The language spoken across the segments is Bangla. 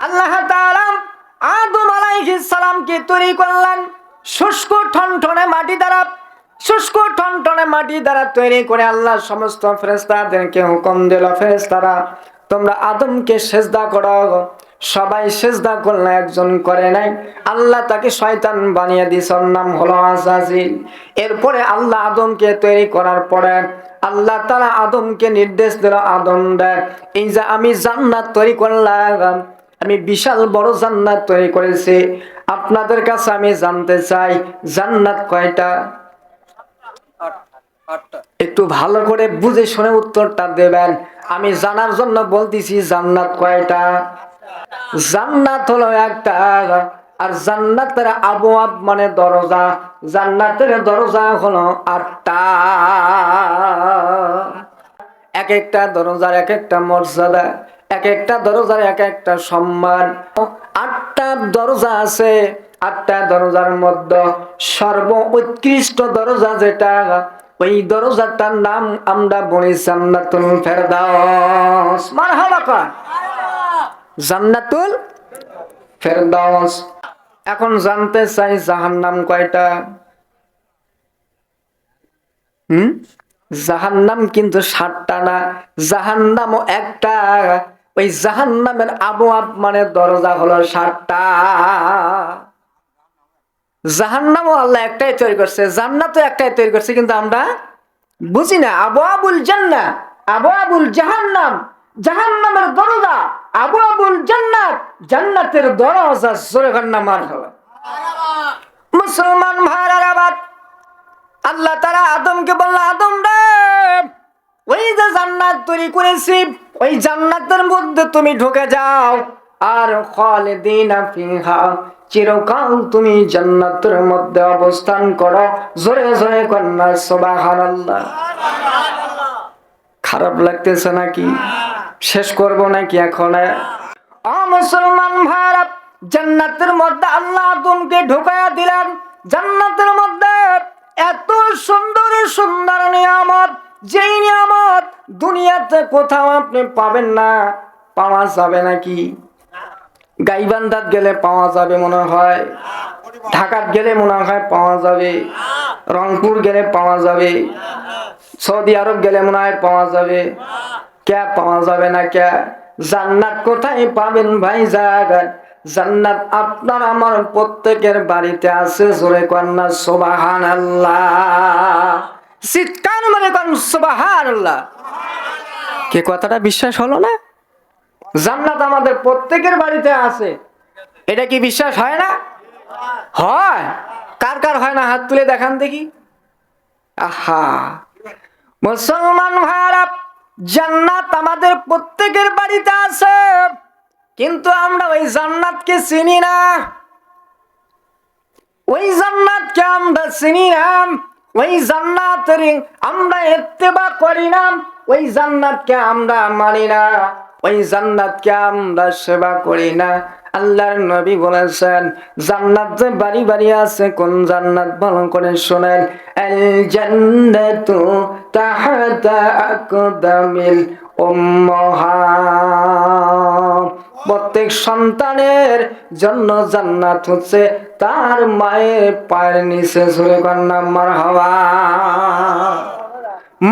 আল্লাহ আদম সালামকে তৈরি করলেন। শুষ্ক ঠনঠনে মাটি দ্বারা, শুষ্ক ঠনঠনে মাটি দ্বারা তৈরি করে আল্লাহ সমস্ত ফেরেশতাদেরকে হুকুম দিল, ফেরেশতারা, তোমরা আদমকে সেজদা করো সবাই সেজদা করলে একজন করে নাই আল্লাহ তাকে শয়তান বানিয়ে ওর নাম হলো আজাজিল। এরপরে আল্লাহ আদমকে তৈরি করার পরে আল্লাহ তারা আদমকে নির্দেশ দিল, আদম দেখ, এই যে আমি জান্নাত তৈরি করলাম আমি বিশাল বড় জান্নাত তৈরি করেছি। আপনাদের কাছে আমি জানতে চাই, জান্নাত কয়টা? একটু ভালো করে বুঝে শুনে উত্তরটা দেবেন। আমি জানার জন্য বলতেছি, জান্নাত কয়টা? জান্নাত হলো একটা, আর জান্নাতের আবহাওয়া মানে দরজা। জান্নাতের দরজা হলো আটটা। এক একটা দরজার এক একটা মর্যাদা। এক একটা দরজার এক একটা সম্মান। আটটা দরজা আছে, আটটা দরজার মধ্যে সর্ব উৎকৃষ্ট দরজা যেটা, ওই দরজাটার নাম আমরা বলি জান্নাতুল ফেরদাউস। মারহাবা জান্নাতুল ফেরদাউস। এখন জানতে চাই জাহান্নাম কয়টা? হুম? জাহান্নাম কিন্তু সাতটা না, জাহান্নামও একটা। ওই জাহান্নামের আবহাওয়া মানে দরজা হলো সাতটা। জাহান্নামও আল্লাহ একটাই তৈরি করছে, জান্নাতও একটাই তৈরি করছে, কিন্তু আমরা বুঝি না। আবু আবুল জান্না আবু আবুল জাহান্নাম, জাহান্নামের দরজা আবু আবুল জান্নাত, জান্নাতের দরজা জোরে কান্না মার হলো মুসলমান আবার আল্লাহ তারা আদমকে বলল, আদম রে, ওই যে জান্নাত তৈরি করেছি ওই জান্নাতের মধ্যে তুমি ঢুকে যাও, আর খালিদিনা ফিহা, চিরকাল তুমি জান্নাতের মধ্যে অবস্থান করো। জোরে জোরে কন্যা, সুবহানাল্লাহ। খারাপ লাগতেছে নাকি? শেষ করব নাকি এখন? মুসলমান ভারত জান্নাতের মধ্যে আল্লাহ আদমকে ঢুকায়া দিলেন। জান্নাতের মধ্যে এত সুন্দর সুন্দর নিয়ামত, যেই নিয়ামত দুনিয়াতে কোথাও আপনি পাবেন না, পাওয়া যাবে নাকি? গাইবান্ধাত গেলে পাওয়া যাবে মনে হয়, ঢাকাত গেলে মনে হয় পাওয়া যাবে, রংপুর গেলে পাওয়া যাবে, সৌদি আরব গেলে মনে হয় পাওয়া যাবে কে পাওয়া যাবে না কে জান্নাত কোথায় পাবেন ভাই জাগায় জান্নাত আপনার আমার প্রত্যেকের বাড়িতে আছে, জোরে কন্যা সোবাহান আল্লাহ কে কথাটা বিশ্বাস হলো না? জান্নাত আমাদের প্রত্যেকের বাড়িতে আছে। এটা কি বিশ্বাস হয় না? হয়। কার কার হয় না? হাত তুলে দেখান দেখি। আহা। মুসলমান ভাইয়ারা, জান্নাত আমাদের প্রত্যেকের বাড়িতে আছে। কিন্তু আমরা ওই জান্নাতকে চিনি না। ওই জান্নাতকে আমরা চিনি না। ওই জান্নাতের আমরা এত্তেবা করি না। ওই জান্নাতকে আমরা মানি না। ওই জান্নাতকে আমরা সেবা করি না। আল্লাহর নবী বলেছেন, জান্নাত যে বাড়ি বাড়ি আছে, কোন জান্নাত ভালো করে শোনেন। আল জান্নাতু তাহাতা আকদামিল উম্মাহাত প্রত্যেক সন্তানের জন্য জান্নাত হচ্ছে তার মায়ের পায়ের নিচে ঝুলে কন্যা মার হওয়া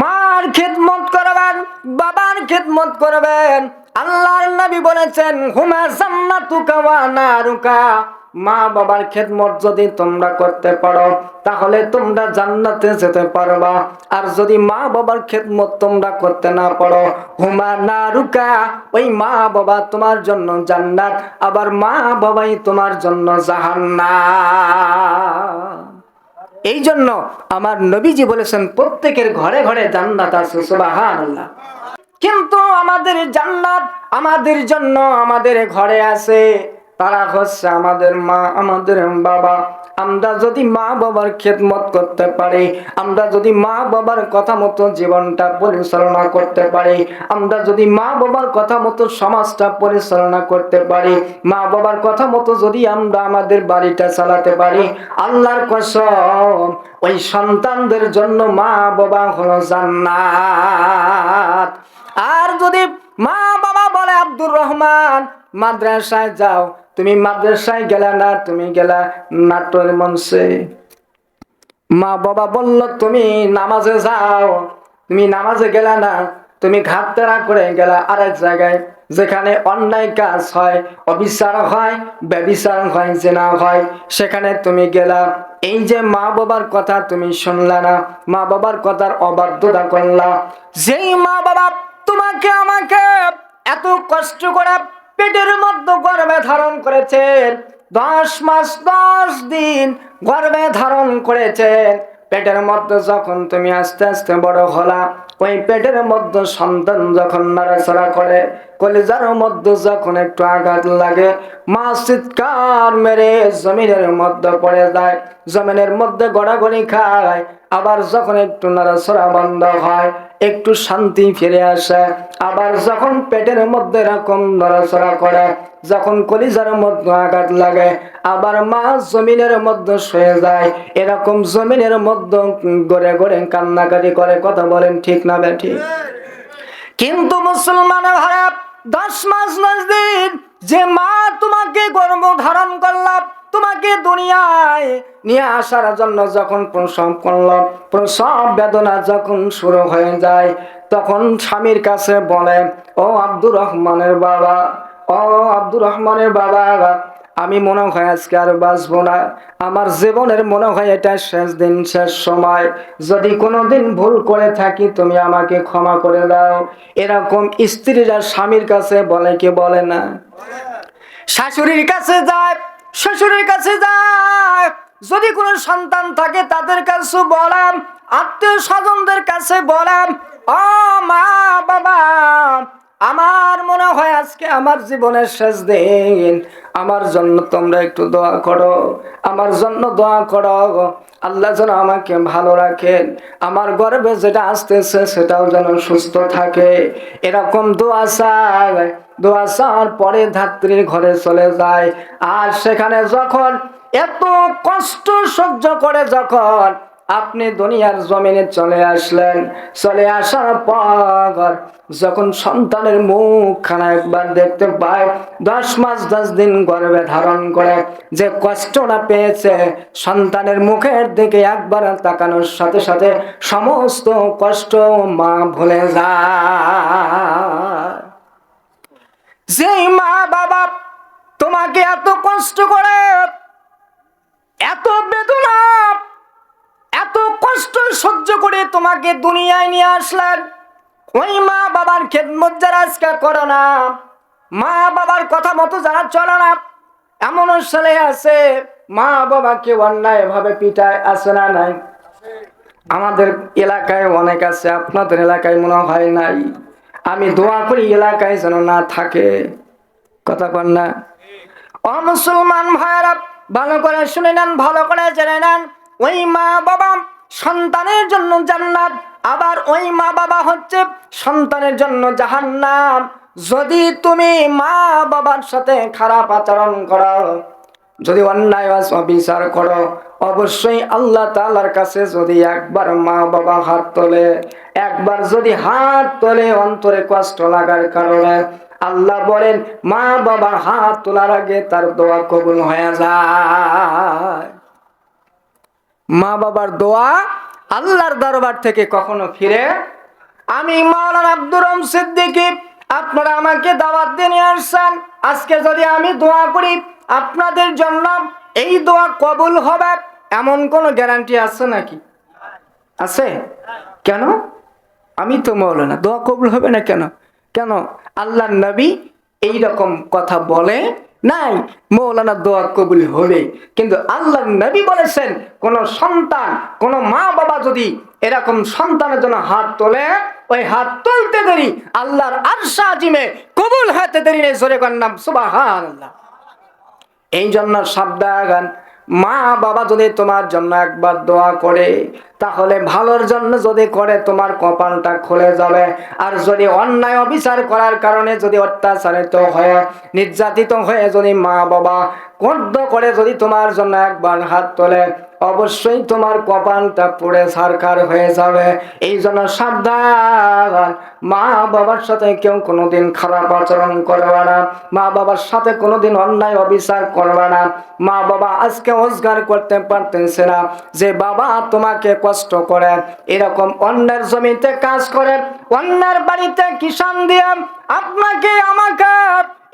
মার খেদমত করবেন, বাবার খেদমত করবেন। আল্লাহর নবী বলেছেন, হুমা জান্নাতুকা ওয়া নারুকা। মা বাবার খেদমত যদি তোমরা করতে পারো, তাহলে তোমরা জান্নাতে যেতে পারবা। আর যদি মা বাবার খেদমত তোমরা করতে না পারো, হুমা না রুকা ওই মা বাবা তোমার জন্য জান্নাত, আবার মা বাবাই তোমার জন্য জাহান্না এই জন্য আমার নবীজি বলেছেন, প্রত্যেকের ঘরে ঘরে জান্নাত আছে, সুবহানাল্লাহ। কিন্তু আমাদের জান্নাত আমাদের জন্য আমাদের ঘরে আছে। তারা হচ্ছে আমাদের মা, আমাদের বাবা। আমরা যদি মা বাবার খেদমত করতে পারি, আমরা যদি মা বাবার কথা মতো জীবনটা পরিচালনা করতে পারি, আমরা যদি মা বাবার কথা মতো সমাজটা পরিচালনা করতে পারি, মা বাবার কথা মতো যদি আমরা আমাদের বাড়িটা চালাতে পারি, আল্লাহর কসম, ওই সন্তানদের জন্য মা বাবা হলো জান্নাত। আর যদি মা বাবা বলে, আব্দুর রহমান, মাদ্রাসায় যাও। তুমি মাদ্রাসায় গেলা না, তুমি গেলা নাট্যের মঞ্চে। মা বাবা বলল, তুমি নামাজে যাও। তুমি নামাজে গেলা না, তুমি ঘাটতেরা করে গেলা আরেক জায়গায়, যেখানে অন্যায় কাজ হয়, অবিচার হয়, ব্যবিচার হয়, জেনা হয়, সেখানে তুমি গেলা। এই যে মা বাবার কথা তুমি শুনলা না, মা বাবার কথার অবাধ্যতা করলা। যেই মা বাবা তোমাকে, আমাকে এত কষ্ট করে পেটের মধ্যে গর্ভে ধারণ করেছেন। দশ মাস, দশ দিন গর্ভে ধারণ করেছেন। পেটের মধ্যে যখন তুমি আস্তে আস্তে বড় হলা, ওই পেটের মধ্যে সন্তান যখন নাড়াচাড়া করে, কলিজার মধ্যে যখন একটু আঘাত লাগে, মা চিৎকার মেরে জমিনের মধ্যে পড়ে যায়। জমিনের মধ্যে গড়াগড়ি খায়, আবার যখন একটু নাড়াচড়া বন্ধ হয় একটু শান্তি ফিরে আসে। আবার যখন পেটের মধ্যে এরকম নড়াচড়া করে, যখন কলিজার মধ্যে আঘাত লাগে, আবার মা জমিনের মধ্যে শুয়ে যায়, এরকম জমিনের মধ্যে গড়ে গড়ে কান্নাকাটি করে, কথা বলেন ঠিক না বে ঠিক? কিন্তু মুসলমানের ভাড়া দশ মাস দশ দিন যে মা তোমাকে গর্ভ ধারণ করলাম তোমাকে দুনিয়ায় নিয়ে আসার জন্য যখন প্রসব করল প্রসব বেদনা যখন শুরু হয়ে যায়, তখন স্বামীর কাছে বলে, ও আব্দুর রহমানের বাবা, ও আব্দুর রহমানের বাবা, আমি মনে হয় আজকে আর বাঁচবো না। আমার জীবনের মনে হয় এটা শেষ দিন, শেষ সময়। যদি কোনোদিন ভুল করে থাকি, তুমি আমাকে ক্ষমা করে দাও। এরকম স্ত্রীরা স্বামীর কাছে বলে, কি বলে না? শাশুড়ির কাছে যায় শ্বশুরের কাছে যায়। যদি কোনো সন্তান থাকে, তাদের কাছে বলাম, আত্মীয় স্বজনদের কাছে বলাম, ও মা বাবা আমার মনে হয় আজকে আমার জীবনের শেষ দিন। আমার জন্য তোমরা একটু দোয়া করো। আমার জন্য দোয়া করো আল্লাহ যেন আমাকে ভালো রাখেন। আমার গর্বে যেটা আসতেছে সেটাও যেন সুস্থ থাকে। এরকম দোয়া চায় দোয়া চাওয়ার পরে ধাত্রীর ঘরে চলে যায়। আর সেখানে যখন এত কষ্ট সহ্য করে যখন আপনি দুনিয়ার জমিনে চলে আসলেন। চলে আসার পর যখন সন্তানের মুখখানা একবার দেখতে পায়, দশ মাস, দশ দিন গর্ভে ধারণ করে যে কষ্টটা পেয়েছে, সন্তানের মুখের দিকে একবার তাকানোর সাথে সাথে সমস্ত কষ্ট মা ভুলে যায়। যেই মা বাবা তোমাকে এত কষ্ট করে, এত বেদনা কষ্ট সহ্য করে তোমাকে দুনিয়ায় নিয়ে আসলেন ওই মা বাবার খেদমত যারা আজকে করো না, মা বাবার কথা মতো যারা চলে না এমন ছেলে আছে, মা বাবাকে অন্যায় ভাবে পিটায়, আছে না নাই? আমাদের এলাকায় অনেক আছে, আপনাদের এলাকায় মনে হয় নাই। আমি দোয়া করি এলাকায় যেন না থাকে। কথা কন না। ও মুসলমান ভাইরা ভালো করে শুনে নেন, ভালো করে জেনে নেন, ওই মা বাবা সন্তানের জন্য জান্নাত, আবার ওই মা বাবা হচ্ছে সন্তানের জন্য জাহান্নাম। যদি তুমি মা বাবার সাথে খারাপ আচরণ করো, যদি অন্যায় বিচার করো, অবশ্যই আল্লাহ তালার কাছে যদি একবার মা বাবা হাত তোলে, একবার যদি হাত তোলে অন্তরে কষ্ট লাগার কারণে, আল্লাহ বলেন মা বাবা হাত তোলার আগে তার দোয়া কবুল হয়ে যায়। মা বাবার দোয়া আল্লাহর দরবার থেকে কখনো ফিরে আমি মাওলানা আব্দুর রহম সিদ্দিকী, আপনারা আমাকে দাওয়াত দিয়ে নিয়ে আসছেন। আজকে যদি আমি দোয়া করি, আপনাদের জন্য এই দোয়া কবুল হবে, এমন কোনো গ্যারান্টি আছে নাকি? আছে? কেন? আমি তো মৌলানা দোয়া কবুল হবে না কেন? কেন? আল্লাহ নবী এই রকম কথা বলে নাই মৌলানা দোয়া কবুল হবে। কিন্তু আল্লাহ নবী বলেছেন, কোন সন্তান, কোন মা বাবা যদি এরকম সন্তানের জন্য হাত তোলে, ওই হাত তুলতে দেরি, আল্লাহর আরশা আজিমে কবুল হতে দেরি নেই, জোরে নাম সুবাহান আল্লাহ এই জন্য সাবধান। মা বাবা যদি তোমার জন্য একবার দোয়া করে তাহলে ভালোর জন্য যদি করে, তোমার কপালটা খুলে যাবে। আর যদি অন্যায় অবিচার করার কারণে যদি অত্যাচারিত হয়ে, নির্যাতিত হয়ে যদি মা বাবা কর্দ করে যদি তোমার জন্য একবার হাত তোলে, অবশ্যই তোমার কপালটা পুড়ে সারকার হয়ে যাবে। এই জন্য সাবধান। মা বাবার সাথে কেউ কোনোদিন খারাপ আচরণ করবে না। মা বাবার সাথে কোনোদিন অন্যায় অবিচার করবে না। মা বাবা আজকে রোজগার করতে পারতেছে না। যে বাবা তোমাকে কষ্ট করে এরকম অন্যের জমিতে কাজ করে অন্যের বাড়িতে কিষান দিয়ে আপনাকে আমাকে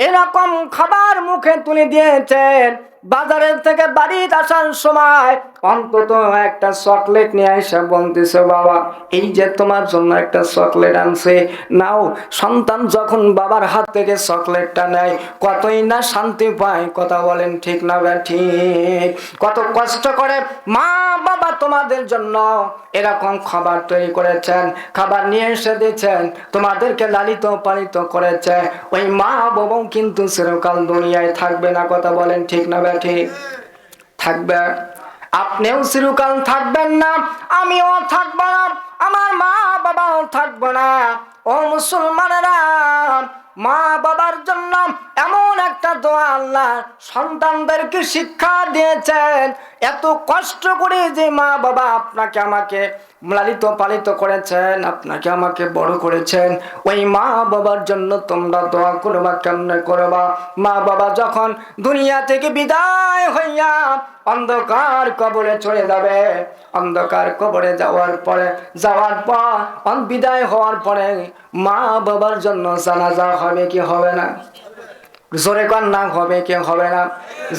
এরকম খাবার মুখে তুলে দিয়েছেন। বাজারের থেকে বাড়িতে আসার সময় অন্তত একটা চকলেট নিয়ে এসে বলতেছে, বাবা, এই যে তোমার জন্য একটা চকলেট আনছে, নাও। সন্তান যখন বাবার হাত থেকে চকলেটটা নেয়, কতই না শান্তি পায়, কথা বলেন ঠিক না ঠিক? কত কষ্ট করে মা, বাবা তোমাদের জন্য এরকম খাবার তৈরি করেছেন, খাবার নিয়ে এসে দিয়েছেন, তোমাদেরকে লালিত পালিত করেছে। ওই মা বাবাও কিন্তু চিরকাল দুনিয়ায় থাকবে না, কথা বলেন ঠিক না বা থাকবে। আপনিও চিরকাল থাকবেন না, আমিও থাকব না, আমার মা বাবাও থাকব না। ও মুসলমানেরা মা বাবার জন্য এমন একটা দোয়া আল্লাহ সন্তানদেরকে শিক্ষা দিয়েছেন। এত কষ্ট করে যে মা বাবা আপনাকে আমাকে লালিত পালিত করেছেন, আপনাকে আমাকে বড় করেছেন, ওই মা বাবার জন্য তোমরা দোয়া করবা কেমনে করবা। মা বাবা যখন দুনিয়া থেকে বিদায় হইয়া অন্ধকার কবরে চলে যাবে, অন্ধকার কবরে যাওয়ার পরে, যাওয়ার পর, বিদায় হওয়ার পরে মা বাবার জন্য জানাজা হবে কি হবে না? জোরে না হবে কে হবে না।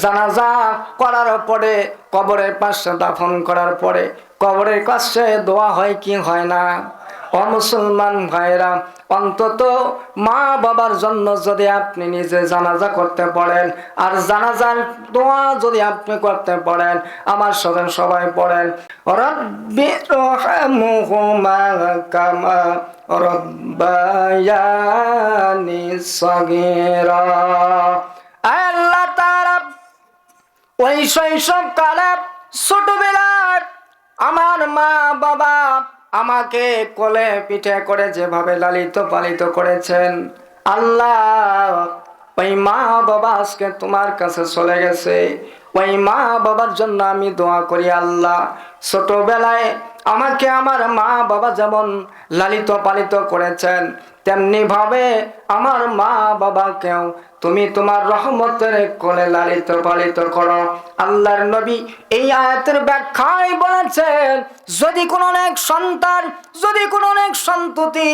জানাজা করার পরে, কবরের পাশে দাফন করার পরে, কবরের কাছে দোয়া হয় কি হয় না? অমুসলমান ভাইরা অন্তত মা বাবার জন্য যদি আপনি নিজে জানাজা করতে পারেন আর জানাজার দোয়া যদি আপনি করতে পারেন আমার সাথে সবাই পড়েন, রব্বি কামা আল্লাহ ওই শৈশব কালে ছোটবেলায় আমার মা বাবা আমাকে কোলে পিঠে করে যেভাবে লালিত পালিত করেছেন, আল্লাহ, ওই মা বাবা আজকে তোমার কাছে চলে গেছে। ওই মা বাবার জন্য আমি দোয়া করি আল্লাহ, ছোটবেলায় আমাকে আমার মা বাবা যেমন লালিত পালিত করেছেন তেমনি ভাবে আমার মা বাবাকেও তুমি তোমার রহমতের কোলে লালিত পালিত করো। আল্লাহর নবী এই আয়াতের ব্যাখ্যায় বলেছেন, যদি কোন অনেক সন্তান, যদি কোন অনেক সন্ততি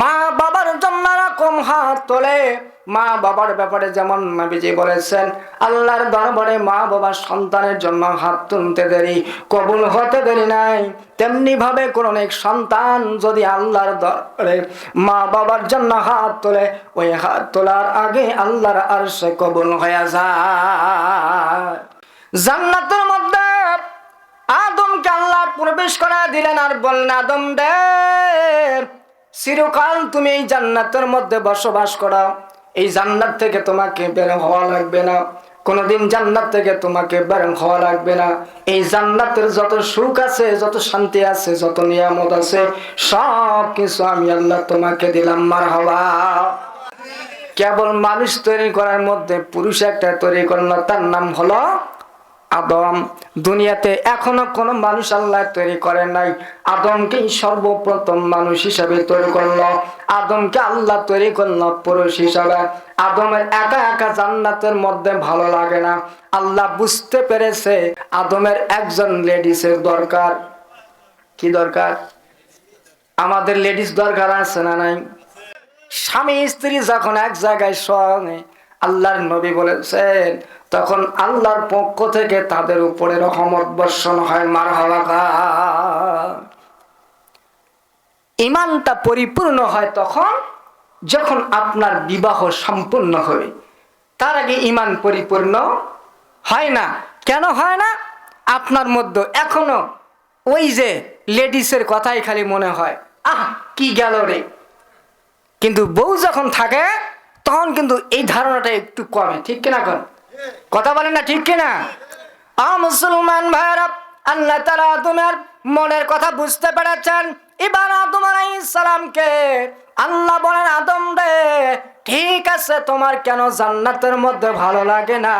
মা বাবার জন্য রকম হাত তোলে মা বাবার ব্যাপারে যেমন নবীজি বলেছেন, আল্লাহর দরবারে মা বাবার সন্তানের জন্য হাত তুলতে দেরি, কবুল হতে দেরি নাই। তেমনি ভাবে কোন অনেক সন্তান যদি আল্লাহর দরবারে মা বাবার জন্য হাত তোলে, ওই হাত তোলার আগে আল্লাহর আর সে কবুল হয়ে যায়। জান্নাতের মধ্যে আদমকে আল্লাহ প্রবেশ করা দিলেন আর বললেন, আদম দে চিরকাল তুমি এই জান্নাতের মধ্যে বসবাস করো। এই জান্নাত থেকে তোমাকে বের হওয়া লাগবে না। কোনোদিন জান্নাত থেকে তোমাকে বের হওয়া লাগবে না। এই জান্নাতের যত সুখ আছে, যত শান্তি আছে, যত নিয়ামত আছে সব কিছু আমি আল্লাহ তোমাকে দিলাম মার হওয়া কেবল মানুষ তৈরি করার মধ্যে পুরুষ একটা তৈরি করল তার নাম হলো আদম, দুনিয়াতে এখনও কোনো মানুষ আল্লাহ তৈরি করে নাই। আদমকেই সর্বপ্রথম মানুষ হিসাবে তৈরি করল। আদমকে আল্লাহ তৈরি করল পুরুষ হিসাবে। আদমের একা একা জান্নাতের মধ্যে ভালো লাগে না। আল্লাহ বুঝতে পেরেছে আদমের একজন লেডিসের দরকার। কি দরকার? আমাদের লেডিস দরকার আছে না নাই? স্বামী স্ত্রী যখন এক জায়গায় সঙ্গে আল্লাহর নবী বলেছেন তখন আল্লাহর পক্ষ থেকে তাদের উপরে রহমত বর্ষণ হয় মার ইমানটা পরিপূর্ণ হয় তখন যখন আপনার বিবাহ সম্পূর্ণ হবে। তার আগে ইমান পরিপূর্ণ হয় না। কেন হয় না? আপনার মধ্যে এখনও ওই যে লেডিসের কথাই খালি মনে হয়, আহ, কি গেল রে? কিন্তু বউ যখন থাকে, তখন কিন্তু এই ধারণাটা একটু কমে, ঠিক কিনা কর কথা বলেন না, ঠিক কিনা? মুসলমান ভাইরা আল্লাহ তারা তোমার মনের কথা বুঝতে পেরেছেন। এবার আদম আলাইহিস সালামকে আল্লাহ বলেন, আদম রে, ঠিক আছে, তোমার কেন জান্নাতের মধ্যে ভালো লাগে না?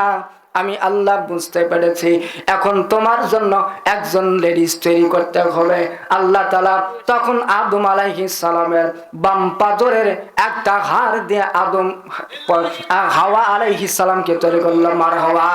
আমি আল্লাহ বুঝতে পেরেছি। এখন তোমার জন্য একজন লেডিস তৈরি করতে হবে। আল্লাহ তালা তখন আদম আলাইহি সালামের বাম পাথরের একটা হাড় দিয়ে আদম, হাওয়া আলাইহি সালামকে তৈরি করল, মার হওয়া।